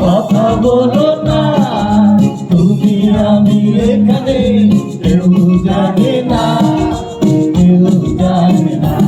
কথা বলো না। তুমি আমি এখানে কেউ জানে না কেউ জানে না।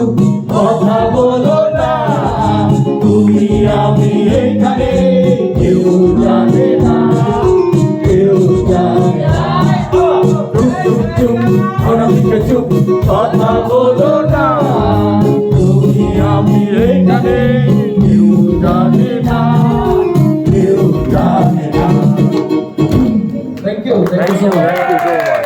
কথা বলো না। তুমি আমি এখানে, কেউ জানে না, কেউ জানে না। চুপ চুপ চুপ অনেকা চুপ, কথা বলো না। তুমি আমি এখানে, কেউ জানে না, কেউ জানে না। Thank you thank you